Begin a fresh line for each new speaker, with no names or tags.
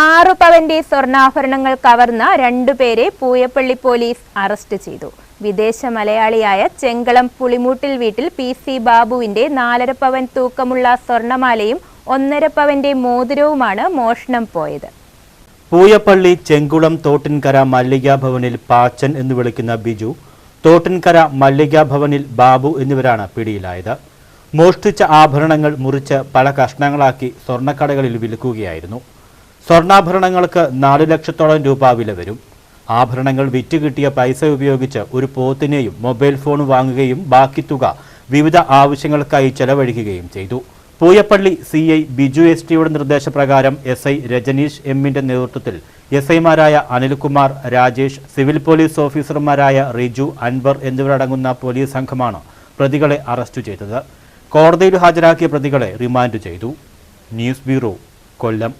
ആറു പവന്റെ സ്വർണാഭരണങ്ങൾ കവർന്ന രണ്ടുപേരെ പൂയപ്പള്ളി പോലീസ് അറസ്റ്റ് ചെയ്തു. വിദേശ മലയാളിയായ ചെങ്കളം പുളിമൂട്ടിൽ വീട്ടിൽ പി സി ബാബുവിന്റെ നാലര പവൻ തൂക്കമുള്ള സ്വർണമാലയും ഒന്നര പവന്റെ മോതിരവുമാണ് മോഷണം പോയത്.
പൂയപ്പള്ളി ചെങ്കുളം തോട്ടിൻകര മല്ലിക ഭവനിൽ പാച്ചൻ എന്ന് വിളിക്കുന്ന ബിജു തോട്ടിൻകര മല്ലിക ഭവനിൽ ബാബു എന്നിവരാണ് പിടിയിലായത്. മോഷ്ടിച്ച ആഭരണങ്ങൾ മുറിച്ച് പല കഷ്ണങ്ങളാക്കി സ്വർണക്കടകളിൽ വിൽക്കുകയായിരുന്നു. സ്വർണാഭരണങ്ങൾക്ക് നാല് ലക്ഷത്തോളം രൂപ വില വരും. ആഭരണങ്ങൾ വിറ്റ് കിട്ടിയ പൈസ ഉപയോഗിച്ച് ഒരു പോത്തിനെയും മൊബൈൽ ഫോൺ വാങ്ങുകയും ബാക്കി തുക വിവിധ ആവശ്യങ്ങൾക്കായി ചെലവഴിക്കുകയും ചെയ്തു. Pooyappally C I Biju S ടിയുടെ നിർദ്ദേശപ്രകാരം എസ് ഐ രജനീഷ് എമ്മിന്റെ നേതൃത്വത്തിൽ എസ് ഐമാരായ അനിൽകുമാർ രാജേഷ് സിവിൽ പോലീസ് ഓഫീസർമാരായ റിജു അൻവർ എന്നിവരടങ്ങുന്ന പോലീസ് സംഘമാണ് പ്രതികളെ അറസ്റ്റ് ചെയ്തത്. കോടതിയിൽ ഹാജരാക്കിയ പ്രതികളെ റിമാൻഡ് ചെയ്തു. News bureau Kollam.